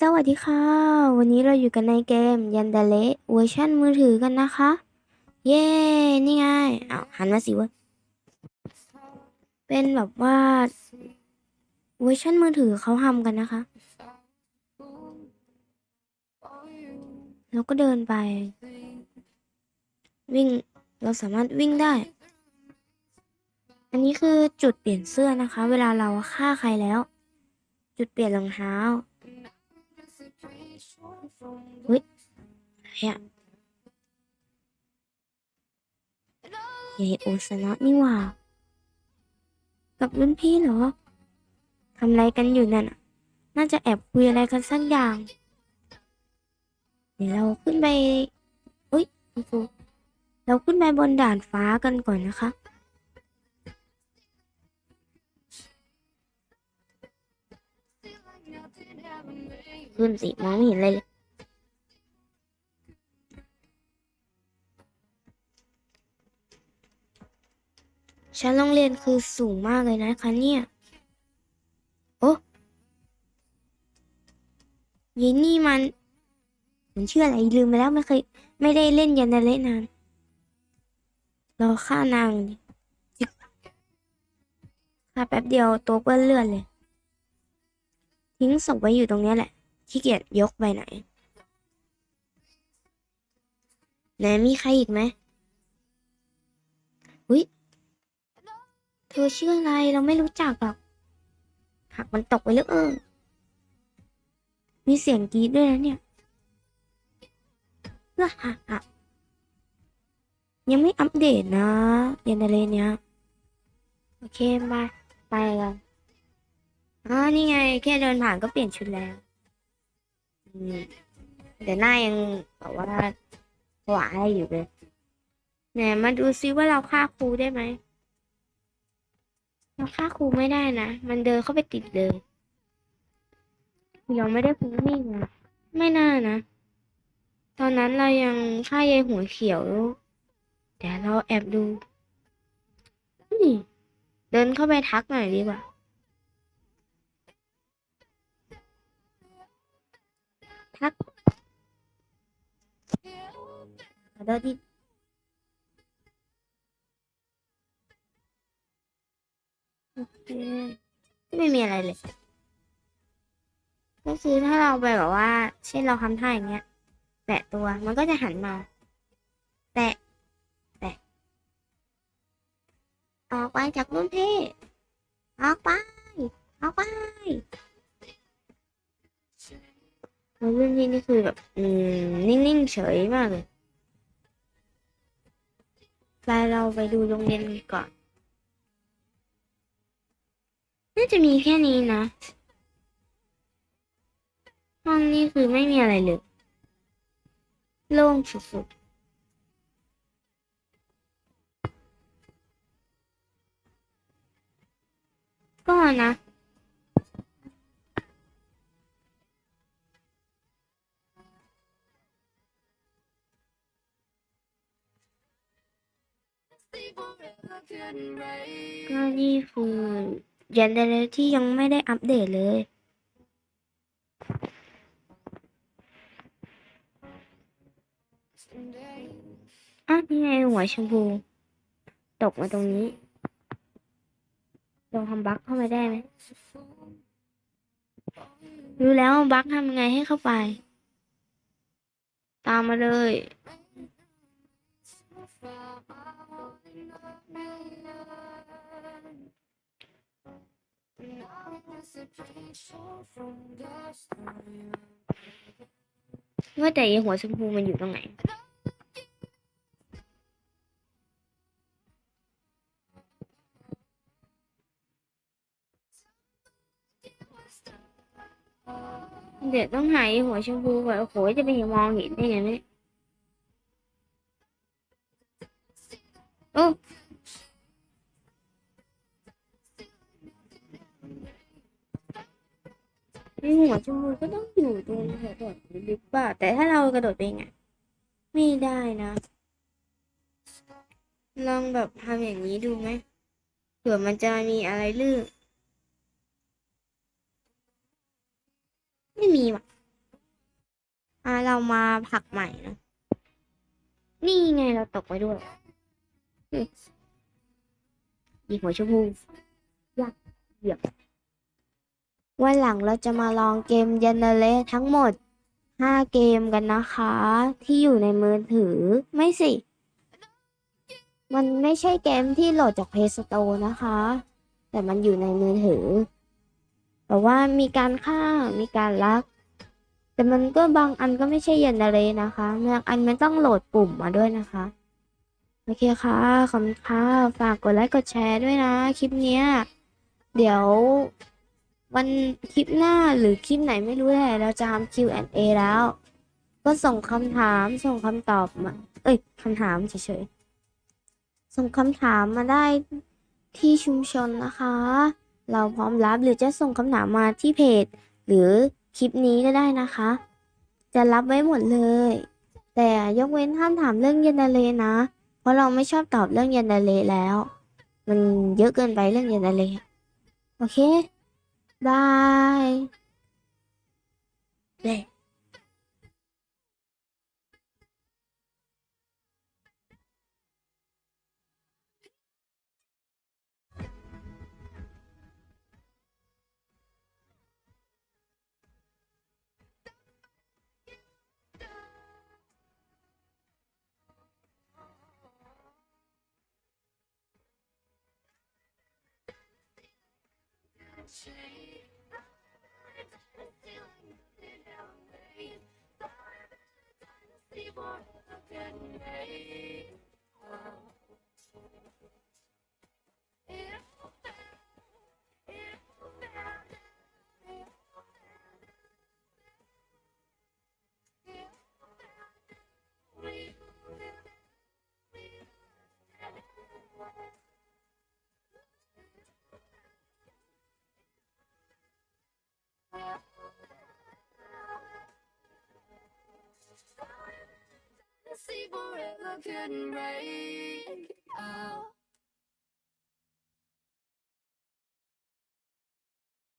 สวัสดีค่ะ วันนี้เราอยู่กันในเกมยันเดเลเวอร์ชันมือถือกันนะคะ เย้ นี่ไงเอาวหันมาสิวะเป็นแบบว่า เวอร์ชันมือถือเขาทำกันนะคะ แล้วก็เดินไป วิ่งเราสามารถวิ่งได้ อันนี้คือจุดเปลี่ยนเสื้อนะคะ เวลาเราฆ่าใครแล้ว จุดเปลี่ยนรองเท้า เฮ้ยอะไรอะเยโอซานะนี่ว่า กับรุ่นพี่เหรอทำอะไรกันอยู่นั่นน่ะน่าจะแอบคุยอะไรกันสักอย่าง เดี๋ยวเราขึ้นไปอุ้ยคุณครูเราขึ้นไปบนด่านฟ้ากันก่อนนะคะ ขึ้นสิมองไม่เห็นเลยชั้นโรงเรียนคือสูงมากเลยนะคะเนี่ย โอ้ยายนี่มัน มันชื่ออะไรลืมไปแล้วไม่เคย ไม่ได้เล่นยันนาเล่นนานรอฆ่านางดิฆ่าแป๊บเดียวตัวเปื้อนเลือดเลย ทิ้งศพไว้อยู่ตรงนี้แหละขี้เกียจยกไปไหน ไหนมีใครอีกไหมอุ้ยเธอชื่ออะไรเราไม่รู้จักหรอกหักมันตกไปแล้วเออ มีเสียงกรีดด้วยนะเนี่ยเพื่อหักอะยังไม่อัปเดตนะเยันอะไรเนี้ยโอเคมาไปกัน อ๋อนี่ไง แค่เดินผ่านก็เปลี่ยนชุดแล้วอืมแต่หน้ายังแบบว่าหวานอะไรอยู่เลยไหนมาดูซิว่าเราฆ่าครูได้ไหมเราฆ่าครูไม่ได้นะ มันเดินเข้าไปติดเลยยังไม่ได้ฟุ้งมิ่งนะไม่น่านะ ตอนนั้นเรายังฆ่ายายหัวเขียวเดี๋ยวเราแอบดูนี่เดินเข้าไปทักหน่อยดีกว่า ทักขอโทษที่โอเคไม่มีอะไรเลย ก็คือถ้าเราไปแบบว่า เช่นเราทำท่าอย่างเงี้ย แตะตัวมันก็จะหันมา แตะ แตะ ออกไปจากรุ่นพี่ออกไป ออกไป รุ่นพี่นี่คือแบบนิ่งๆเฉยมากเลยไปเราไปดูโรงเรียนกันก่อนน่าจะมีแค่นี้นะ ห้องนี้คือไม่มีอะไรเลยโล่งสุดๆก็นะ ก็นี่คือยันเดเลที่ยังไม่ได้อัปเดตเลย อะนี่ไงหัวชมพู ตกมาตรงนี้ลองทำบั๊กเข้ามาได้ไหมรู้แล้วบั๊กทำยังไงให้เข้าไป ตามมาเลย ว่าแต่ยายหัวชมพูมันอยู่ตรงไหน เดี๋ยวต้องหายายหัวชมพูก่อนโอ้โหจะไปเห็นมองเห็นได้ไงเนี่ย หัวชมพูก็ต้องอยู่ตรงแถวๆนี้หรือเปล่าแต่ถ้าเรากระโดดไปไงไม่ได้นะ ลองแบบทำอย่างนี้ดูไหมเผื่อมันจะมีอะไรลื่นไม่มีว่ะอะเรามาผักใหม่นะนี่ไงเราตกไปด้วยอืมหยิบหัวชมพูยากเหยียบ วันหลังเราจะมาลองเกมยันเนเลทั้งหมด 5 เกมกันนะคะ ที่อยู่ในมือถือไม่สิ มันไม่ใช่เกมที่โหลดจาก Play Store นะคะ แต่มันอยู่ในมือถือ แต่ว่ามีการฆ่ามีการลัก แต่มันก็บางอันก็ไม่ใช่ยันนาเลนะคะบางอันมันต้องโหลดปุ่มมาด้วยนะคะโอเคค่ะขอบคุณค่ะฝากกดไลค์กดแชร์ด้วยนะ คลิปนี้เดี๋ยว วันคลิปหน้าหรือคลิปไหนไม่รู้แหละเราจะทำ Q&A แล้ว ก็ส่งคำถามส่งคำตอบมา เอ้ยคำถามเฉยๆส่งคำถามมาได้ที่ชุมชนนะคะ เราพร้อมรับหรือจะส่งคำถามมาที่เพจ หรือคลิปนี้ก็ได้นะคะ จะรับไว้หมดเลย แต่ยกเว้นห้ามถามเรื่องเยนนาเลนะ เพราะเราไม่ชอบตอบเรื่องเยนนาเลแล้ว มันเยอะเกินไปเรื่องเยนนาเลโอเค บา ย couldn't break. Oh.